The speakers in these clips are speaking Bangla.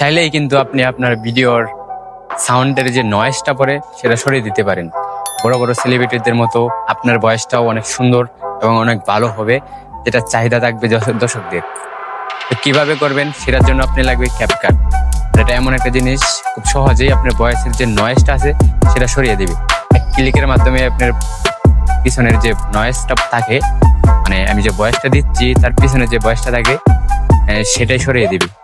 চাইলেই কিন্তু আপনি আপনার ভিডিওর সাউন্ডের যে নয়েজটা পড়ে, সেটা সরিয়ে দিতে পারেন। বড় বড় সেলিব্রিটিদের মতো আপনার বয়সটাও অনেক সুন্দর এবং অনেক ভালো হবে, যেটা চাহিদা থাকবে দর্শক- দর্শকদের। তো কীভাবে করবেন, সেটার জন্য আপনি লাগবে ক্যাপকাট এটা এমন একটা জিনিস, খুব সহজেই আপনার বয়সের যে নয়েজটা আছে, সেটা সরিয়ে দেবে। এক ক্লিকের মাধ্যমে আপনার পিছনের যে নয়েজটা থাকে মানে আমি যে বয়সটা দিচ্ছি, তার পিছনে যে ভয়েসটা থাকে সেটাই সরিয়ে দিবে।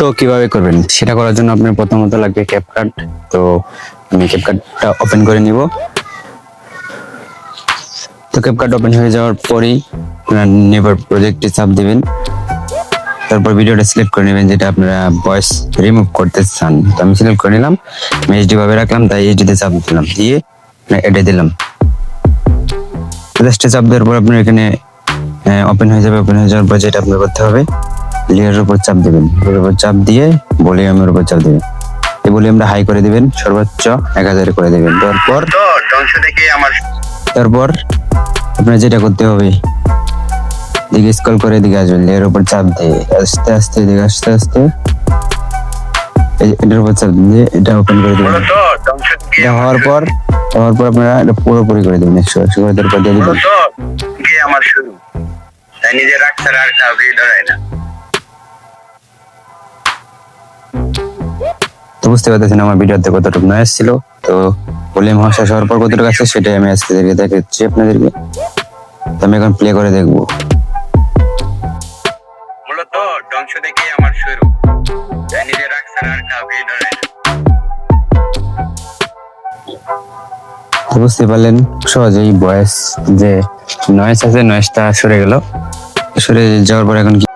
তো কীভাবে করবেন? সেটা করার জন্য আপনার প্রথমত লাগবে ক্যাপকাট তো আমি ক্যাপকাটটা ওপেন করে নিব। তো ক্যাপকাট ওপেন হয়ে যাওয়ার পরেই আপনার নেভার প্রজেক্টে চাপ দিবেন। তারপর ভিডিওটা সিলেক্ট করে নেবেন যেটা আপনারা ভয়েস রিমুভ করতে চান। তো আমি সিলেক্ট করে নিলাম, আমি এইচডি ভাবে রাখলাম, তাই এইচডিতে চাপ দিলাম। দিয়ে এটা দিলাম। জাস্ট চাপ দেওয়ার পর আপনার এখানে ওপেন হয়ে যাবে ওপেন হয়ে যাওয়ার পর যেটা আপনার করতে হবে লেয়ারের উপর চাপ দিবেন। লেয়ারের উপর চাপ দিয়ে ভলিউমের উপর চাপ দিবেন। এই ভলিউমটা হাই করে দিবেন সর্বোচ্চ এক হাজারে করে দিবেন। তারপর তারপর আপনার যেটা করতে হবে দিকে স্ক্রল করে এদিকে আসবেন এর উপর চাপ দিয়ে। আস্তে আস্তে এদিকে আস্তে আস্তে এটার উপর চাপ দিয়ে এটা ওপেন করে দিবেন। এটা হওয়ার পর হওয়ার পর আপনারা এটা পুরোপুরি করে দিবেন একশো একশো করে তারপর দিয়ে দিবেন। আমার শুরু। তাই নিজে রাখতে আর কাউকে ধরায় না। বুঝতে পারতেছেন আমার ভিডিওতে কতটুকু নয়েজ ছিল। তো হওয়া শেষ হওয়ার পর কতটুকু আছে সেটাই আমি আজকে দেখাচ্ছি আপনাদেরকে। তো আমি এখন প্লে করে দেখব। মূলত ধ্বংস থেকে আমার শুরু। নিজে রাখতে আর কাউকে ধরায় বুঝতে পারলেন সহজেই ভয়েস যে নয়েজ আছে নয়েজটা সরে গেল। সরে যাওয়ার পর এখন কি